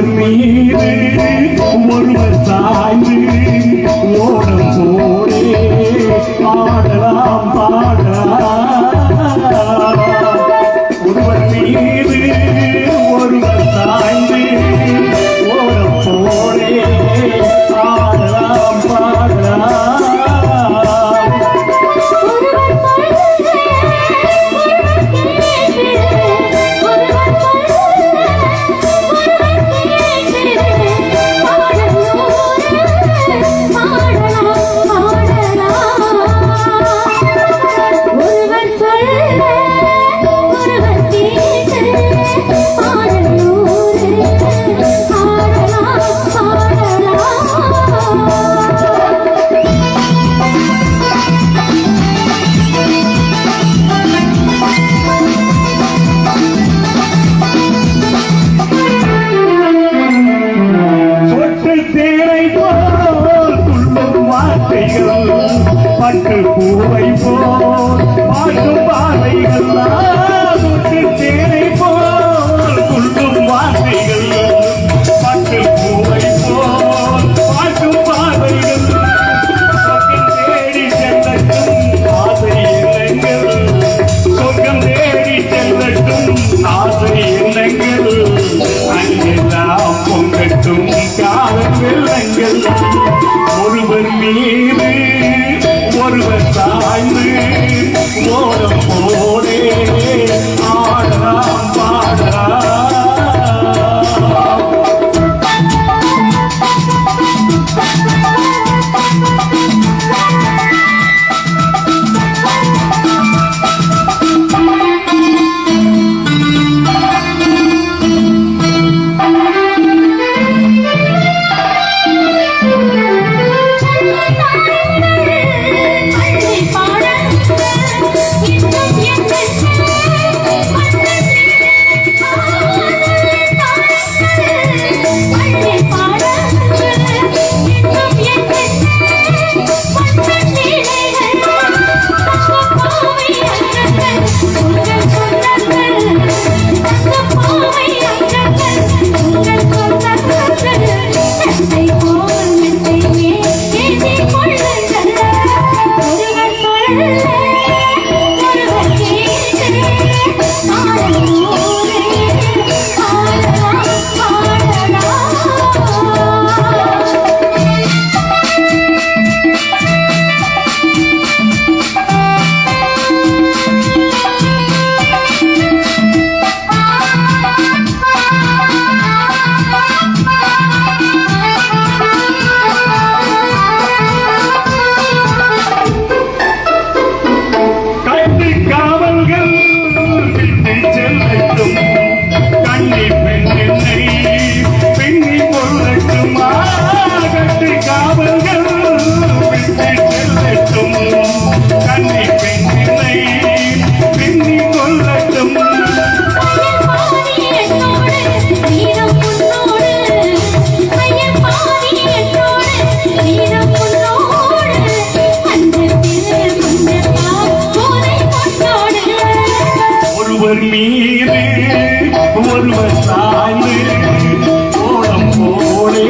Umar மீது Umar தேரை போல் துன்பம் வார்த்தைகள் பட்டு பூவை போல் பாட்டு பாதைகள் சாய்ந்து மீது ஒருவர் சாய்ந்து கோலம் போலே